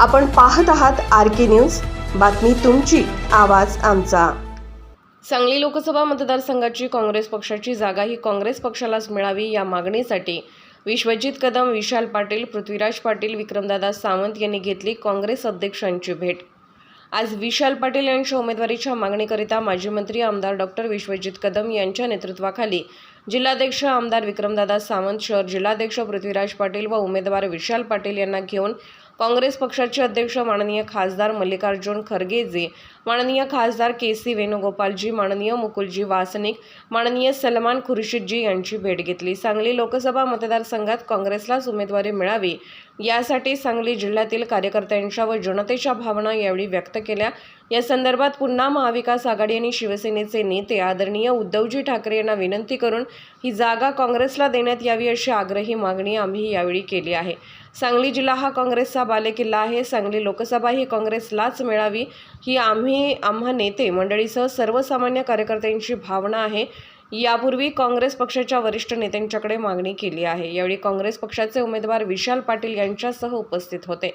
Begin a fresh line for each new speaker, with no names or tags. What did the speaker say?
आपण पाहत आहात आर के न्यूज. बातमी तुमची आवाज आमचा. सांगली लोकसभा मतदारसंघाची काँग्रेस पक्षाची जागा ही काँग्रेस पक्षालाच मिळावी या मागणीसाठी विश्वजित कदम विशाल पाटील पृथ्वीराज पाटील विक्रमदादा सावंत यांनी घेतली काँग्रेस अध्यक्षांची भेट. आज विशाल पाटील यांच्या उमेदवारीच्या मागणीकरिता माजी मंत्री आमदार डॉक्टर विश्वजित कदम यांच्या नेतृत्वाखाली जिल्हाध्यक्ष आमदार विक्रमदादा सावंत शहर जिल्हाध्यक्ष पृथ्वीराज पाटील व उमेदवार विशाल पाटील यांना घेऊन काँग्रेस पक्षाचे अध्यक्ष माननीय खासदार मल्लिकार्जुन खरगेजी माननीय खासदार के सी वेणुगोपालजी माननीय मुकुलजी वासनिक माननीय सलमान खुर्शीदजी यांची भेट घेतली. सांगली लोकसभा मतदारसंघात काँग्रेसलाच उमेदवारी मिळावी यासाठी सांगली जिल्ह्यातील कार्यकर्त्यांच्या व जनतेच्या भावना यावेळी व्यक्त केल्या. या संदर्भात पुन्हा महाविकास आघाडी आणि शिवसेनेचे नेते आदरणीय उद्धवजी ठाकरे यांना विनंती करून ही जागा काँग्रेसला देण्यात यावी अशी आग्रही मागणी आम्ही यावेळी केली आहे. सांगली जिल्हा हा काँग्रेसचा बालेकिल्ला आहे. सांगली लोकसभा ही काँग्रेसलाच मिळावी ही आम्ही आम्हा नेते मंडळीसह सर्वसामान्य कार्यकर्त्यांची भावना आहे. यापूर्वी काँग्रेस पक्षाच्या वरिष्ठ नेत्यांच्याकडे मागणी केली आहे. यावेळी काँग्रेस पक्षाचे उमेदवार विशाल पाटील यांच्यासह उपस्थित होते.